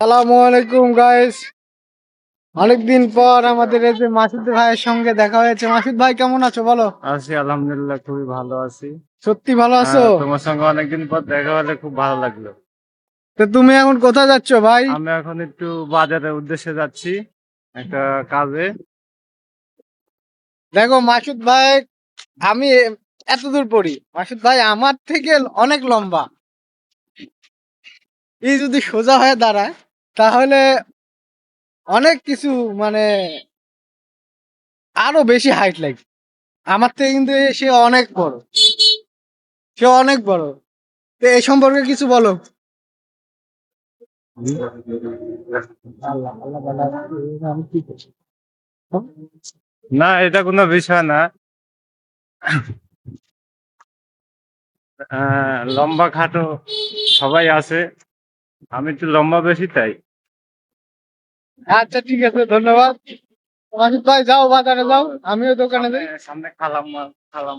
সালামু আলাইকুম গাইস অনেকদিন পর আমাদের এই যে মাসুদ ভাইয়ের সঙ্গে দেখা হয়েছে। মাসুদ ভাই কেমন আছো? বলো। আছি আলহামদুলিল্লাহ খুবই ভালো আছি। সত্যি ভালো আছো? হ্যাঁ, তোমার সঙ্গে অনেকদিন পর দেখা হলে খুব ভালো লাগল। তো তুমি এখন কোথায় যাচ্ছ ভাই? আমি এখন একটু বাজারের উদ্দেশ্যে যাচ্ছি একটা কাজে। দেখো মাসুদ ভাই আমি এত দূর পড়ি। মাসুদ ভাই আমার থেকে অনেক লম্বা। এই যদি সোজা হয়ে দাঁড়ায় তাহলে অনেক কিছু মানে আরও বেশি হাইট লাগবে। আমার থেকে কিন্তু সে অনেক বড়। সে অনেক বড়। তো এই সম্পর্কে কিছু বলো। না, এটা কোনো বিষয় না। লম্বা খাটো সবাই আছে। আমি একটু লম্বা বেশি, তাই। আচ্ছা ঠিক আছে ধন্যবাদ। মাসুদ ভাই যাও বাজারে যাও। আমিও দোকানে যাই। সামনে খালাম খালাম